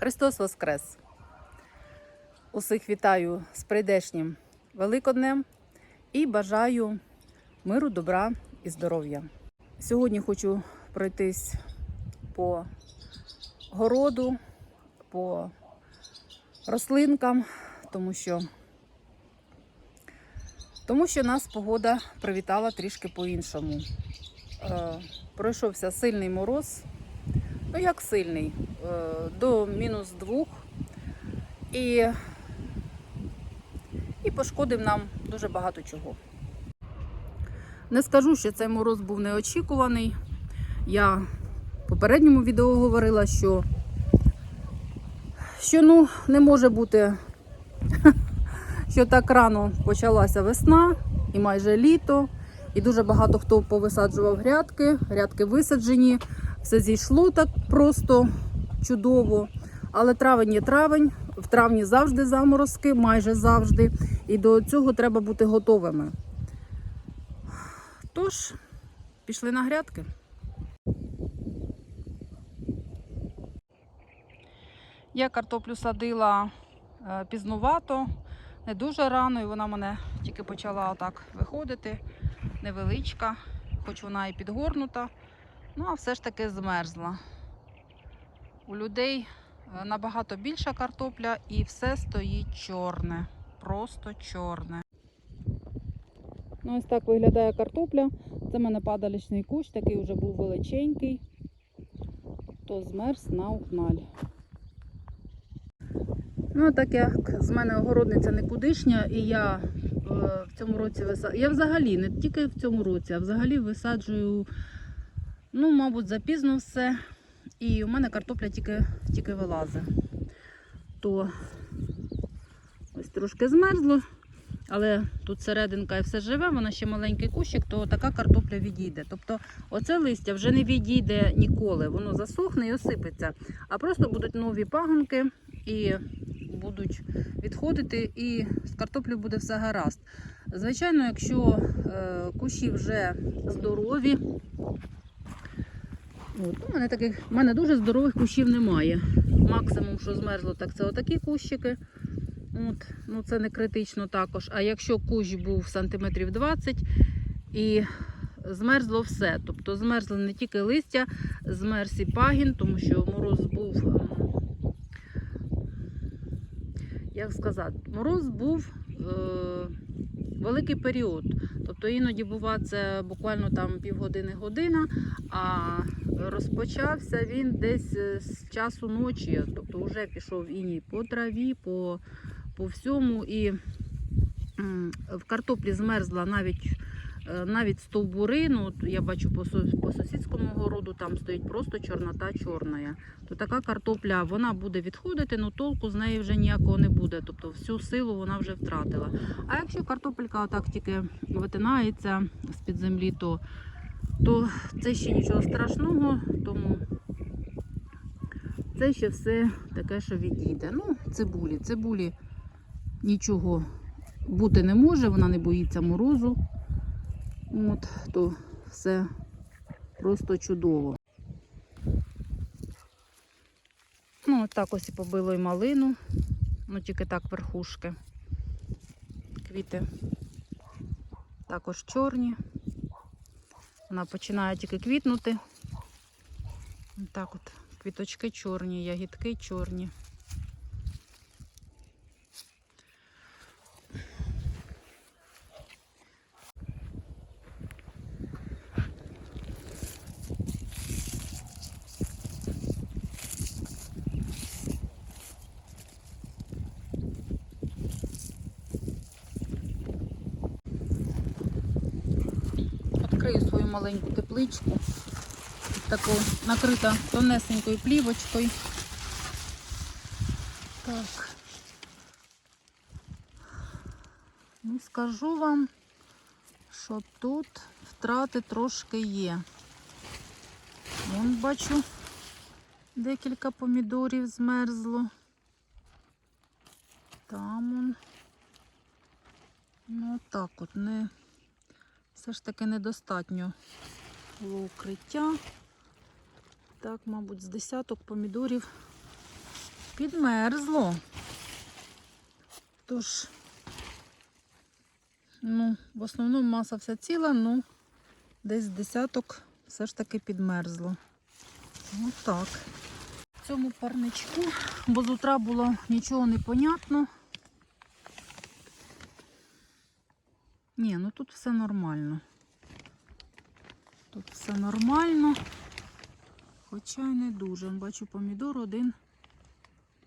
Христос Воскрес! Усіх вітаю з прийдешнім Великоднем і бажаю миру, добра і здоров'я. Сьогодні хочу пройтись по городу, по рослинкам, тому що, тому що нас погода привітала трішки по-іншому. Е, пройшовся сильний мороз. Ну, як сильний, Е, до мінус двох. І, і пошкодив нам дуже багато чого. Не скажу, що цей мороз був неочікуваний. Я в попередньому відео говорила, що, що ну, не може бути, що так рано почалася весна і майже літо. І дуже багато хто повисаджував грядки, грядки висаджені. Все зійшло так просто чудово. Але травень є травень, в травні завжди заморозки, майже завжди. І до цього треба бути готовими. Тож, пішли на грядки. Я картоплю садила е, пізнувато, не дуже рано, і вона мене тільки почала отак виходити. Невеличка, хоч вона і підгорнута. Ну, а все ж таки змерзла. У людей е, набагато більша картопля і все стоїть чорне. Просто чорне. Ну, ось так виглядає картопля. Це в мене падалічний кущ, такий вже був величенький, то змерз на ухналь. Ну, так як з мене огородниця никудишня, і я е, в цьому році висаджую. Я взагалі, не тільки в цьому році, а взагалі висаджую, ну, мабуть, запізно все. І у мене картопля тільки, тільки вилазить. То ось трошки змерзло, але тут серединка і все живе, вона ще маленький кущик, то така картопля відійде. Тобто оце листя вже не відійде ніколи, воно засохне і осипеться. А просто будуть нові пагонки і будуть відходити, і з картоплею буде все гаразд. Звичайно, якщо е, кущі вже здорові, От, у, мене таких, у мене дуже здорових кущів немає. Максимум, що змерзло, так це отакі кущики. От, ну Це не критично також. А якщо кущ був сантиметрів 20 і змерзло все. Тобто змерзло не тільки листя, змерз і пагін, тому що мороз був, ем, як сказати, мороз був е, великий період. Тобто іноді бува це буквально там півгодини-година, а розпочався він десь е, з часу ночі, тобто вже пішов іній по траві, по, по всьому. І в картоплі змерзла навіть е, навіть стовбури. Ну, я бачу по, по сусідському городу, там стоїть просто чорнота чорна. То така картопля вона буде відходити, але толку з неї вже ніякого не буде. Тобто всю силу вона вже втратила. А якщо картопелька отак тільки витинається з-під землі, то, то це ще нічого страшного, тому це ще все таке, що відійде. Ну, цибулі. Цибулі нічого бути не може, вона не боїться морозу. От, то все просто чудово. Ну, от так ось і побило і малину. Ну, тільки так верхушки. Квіти також чорні. Вона починає тільки квітнути. Так от квіточки чорні, ягідки чорні. Тут таку накрита тонесенькою плівочкою. Так. Ну, скажу вам, що тут втрати трошки є. Вон бачу, декілька помідорів змерзло. Там он. Ну так от не все ж таки недостатньо було укриття. Так, мабуть, з десяток помідорів підмерзло. Тож, ну, в основному маса вся ціла, ну, десь десяток все ж таки підмерзло. Отак. В цьому парничку, бо з утра було нічого не понятно. Ні, ну тут все нормально. Тут все нормально. Хоча й не дуже. Бачу помідор один.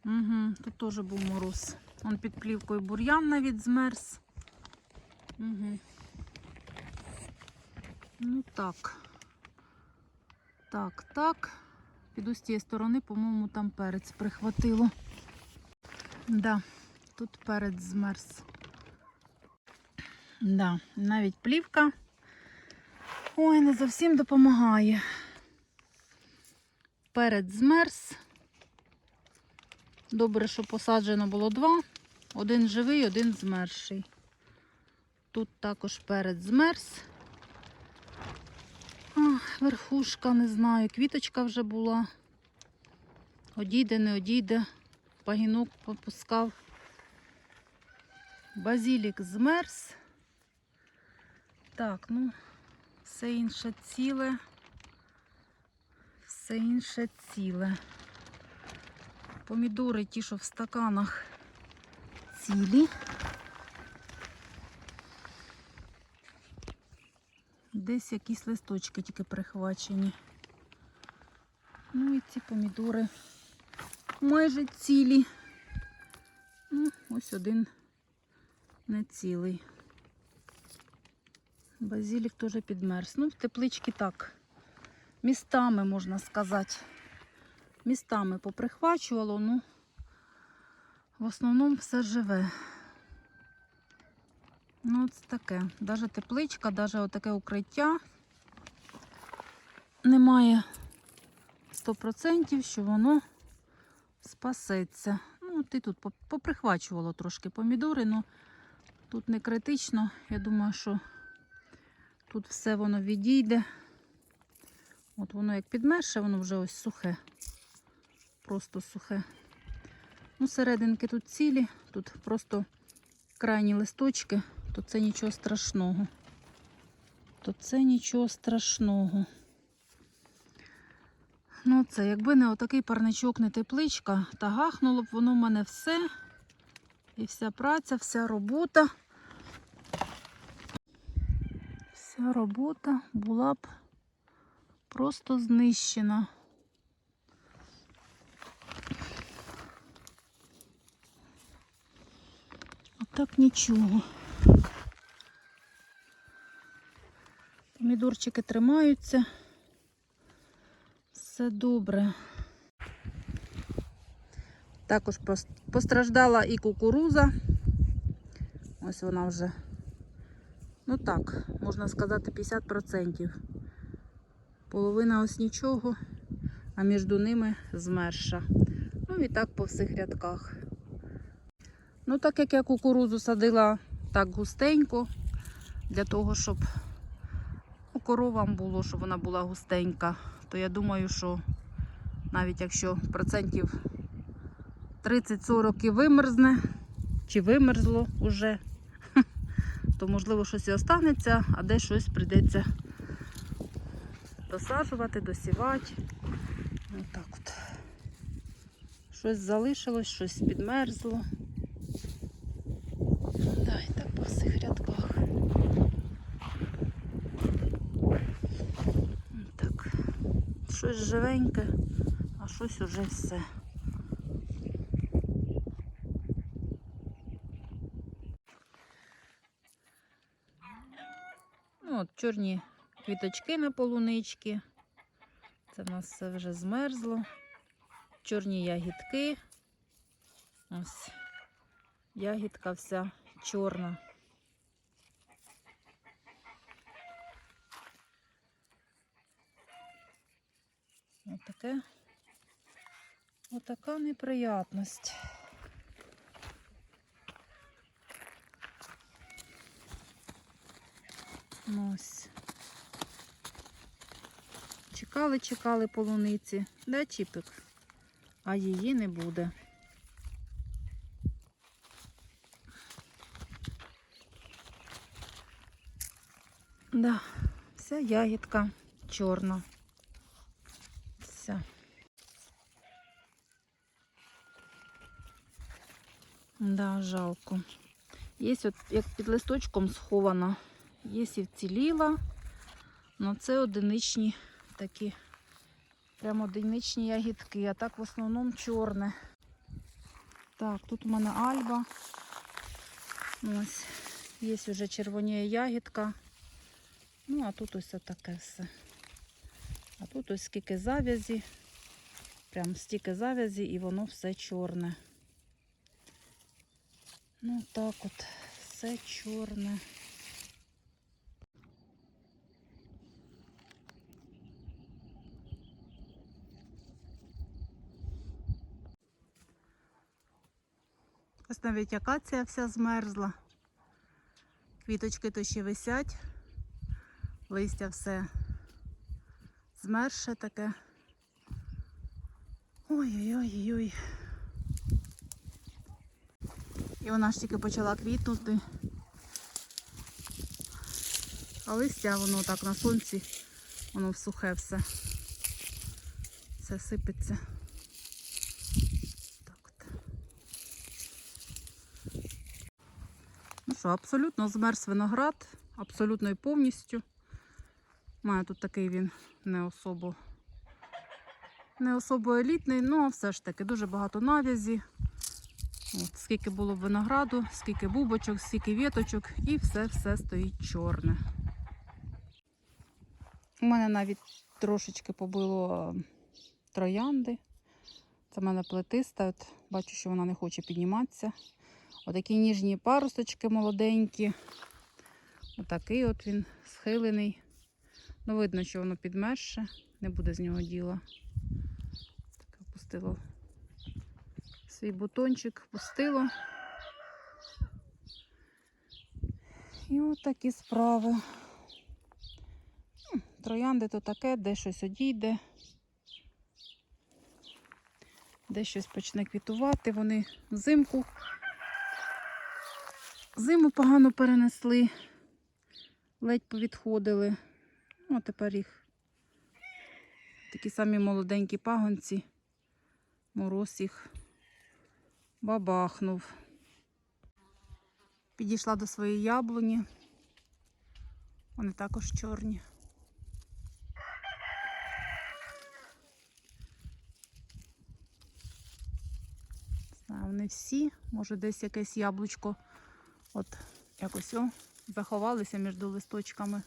Угу, тут теж був мороз. Он під плівкою бур'ян навіть змерз. Угу. Ну так. Так, так. Піду з тієї сторони, по-моєму, там перець прихватило. Да, тут перець змерз. Да, навіть плівка. Ой, не зовсім допомагає. Перець змерз. Добре, що посаджено було два. Один живий, один змерзший. Тут також перець змерз. А, верхушка, не знаю, квіточка вже була. Одійде, не одійде. Пагінок попускав. Базілік змерз. Так, ну, все інше ціле. Все інше ціле. Помідори ті, що в стаканах цілі. Десь якісь листочки тільки прихвачені. Ну і ці помідори майже цілі. Ну, ось один не цілий. Базилік теж підмерз. Ну, в тепличці так. Містами, можна сказати. Містами поприхвачувало, ну в основному все живе. Ну, це таке. Даже тепличка, даже отаке укриття. Немає 100%, що воно спасеться. Ну, і тут поприхвачувало трошки помідори, але тут не критично. Я думаю, що тут все воно відійде. От воно як підмерше, воно вже ось сухе. Просто сухе. Ну, серединки тут цілі, тут просто крайні листочки, то це нічого страшного. То це нічого страшного. Ну, це, якби не отакий парничок, не тепличка, та гахнуло б воно в мене все. І вся праця, вся робота. Вся робота була б просто знищена. А так нічого. Помідорчики тримаються. Все добре. Також постраждала і кукуруза. Ось вона вже, ну так, можна сказати, 50%. Половина ось нічого, а між ними змерша. Ну і так по всіх рядках. Ну, так як я кукурузу садила так густенько, для того, щоб ну, коровам було, щоб вона була густенька, то я думаю, що навіть якщо процентів 30-40 і вимерзне, чи вимерзло вже, то можливо щось і останеться, а де щось прийдеться досаджувати, досівати. Отак от. Щось залишилось, щось підмерзло. Да, і так по всіх рядках. Так. Щось живеньке, а щось уже все. Ну, от чорні квіточки на полунички. Це в нас все вже змерзло. Чорні ягідки. Ось ягідка вся чорна. Отаке. Отака неприятність. Ось. Чекали, чекали полуниці. Да, чіпик? А її не буде. Да, вся ягідка чорна. Вся. Да, жалко. Є от як під листочком схована є і вціліла, але це одиничні такі, прямо одиничні ягідки, а так в основному чорне. Так, тут у мене альба. Ось, є вже червоніє ягідка. Ну, а тут ось таке все. А тут ось скільки зав'язі, прям стільки зав'язі, і воно все чорне. Ну так от, все чорне. Навіть акація вся змерзла. Квіточки то ще висять, листя все змерше таке. Ой-ой-ой-ой. І вона ж тільки почала квітнути. А листя воно так на сонці, воно в сухе все. Все сипеться. Так от. Ну що, абсолютно змерз виноград, абсолютно і повністю. Має тут такий він не особо, не особо елітний, ну а все ж таки дуже багато навязі. Скільки було винограду, скільки бубочок, скільки віточок, і все-все стоїть чорне. У мене навіть трошечки побило е, троянди. Це в мене плетиста. От бачу, що вона не хоче підніматися. Отакі ніжні парусочки молоденькі. Отакий от він схилений. Ну, видно, що воно підмерше, не буде з нього діла. Так, опустило свій бутончик, пустило. І от такі справи. Троянди то таке, де щось одійде, де щось почне квітувати. Вони взимку. Зиму погано перенесли, ледь повідходили. Ну, а тепер їх такі самі молоденькі пагонці. Мороз їх бабахнув. Підійшла до своєї яблуні. Вони також чорні. Знаю, вони всі, може десь якесь яблучко от якось о, заховалися між листочками.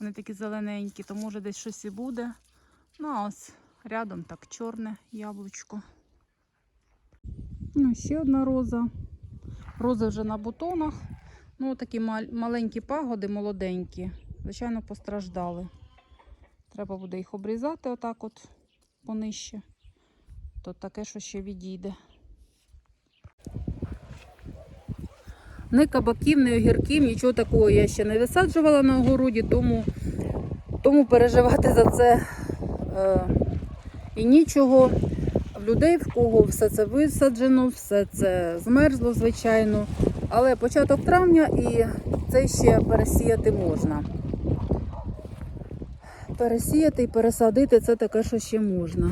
Вони такі зелененькі, то може десь щось і буде. Ну а ось рядом так чорне яблучко. Ну, ще одна роза. Рози вже на бутонах. Ну, такі мал- маленькі пагоди, молоденькі. Звичайно, постраждали. Треба буде їх обрізати отак от понижче. То таке, що ще відійде. Ні кабаків, ні огірків, нічого такого я ще не висаджувала на огороді, тому, тому переживати за це е, і нічого. В людей, в кого все це висаджено, все це змерзло, звичайно. Але початок травня і це ще пересіяти можна. Пересіяти і пересадити це таке, що ще можна.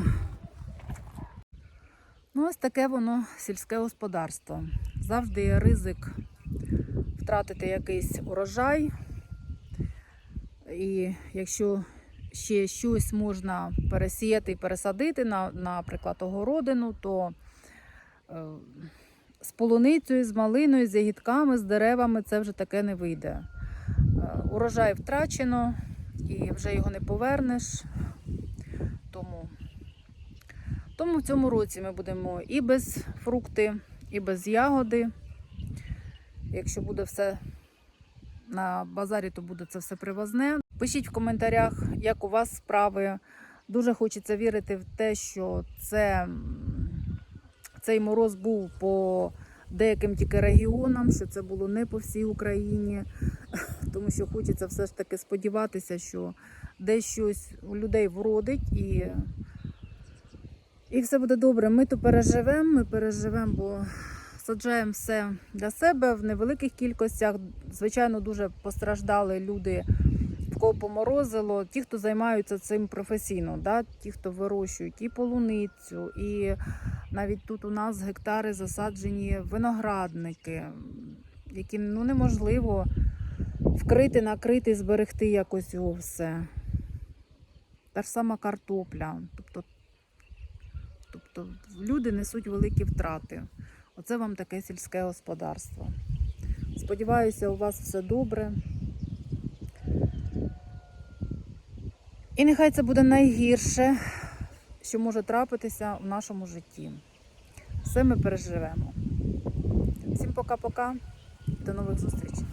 Ну, ось таке воно сільське господарство. Завжди є ризик втратити якийсь урожай. І якщо ще щось можна пересіяти і пересадити, на, наприклад, огородину, то е, з полуницею, з малиною, з ягідками, з деревами це вже таке не вийде. Е, урожай втрачено і вже його не повернеш. Тому, тому в цьому році ми будемо і без фрукти, і без ягоди. Якщо буде все на базарі, то буде це все привозне. Пишіть в коментарях, як у вас справи. Дуже хочеться вірити в те, що це, цей мороз був по деяким тільки регіонам, що це було не по всій Україні. Тому що хочеться все ж таки сподіватися, що десь щось у людей вродить і, і все буде добре. Ми то переживемо, ми переживемо, бо саджаємо все для себе в невеликих кількостях. Звичайно, дуже постраждали люди в кого поморозило, ті, хто займаються цим професійно, да? ті, хто вирощують і полуницю, і навіть тут у нас гектари засаджені виноградники, які ну, неможливо вкрити, накрити, зберегти якось його все. Та ж сама картопля. Тобто, тобто люди несуть великі втрати. Оце вам таке сільське господарство. Сподіваюся, у вас все добре. І нехай це буде найгірше, що може трапитися в нашому житті. Все ми переживемо. Всім пока-пока. До нових зустрічей.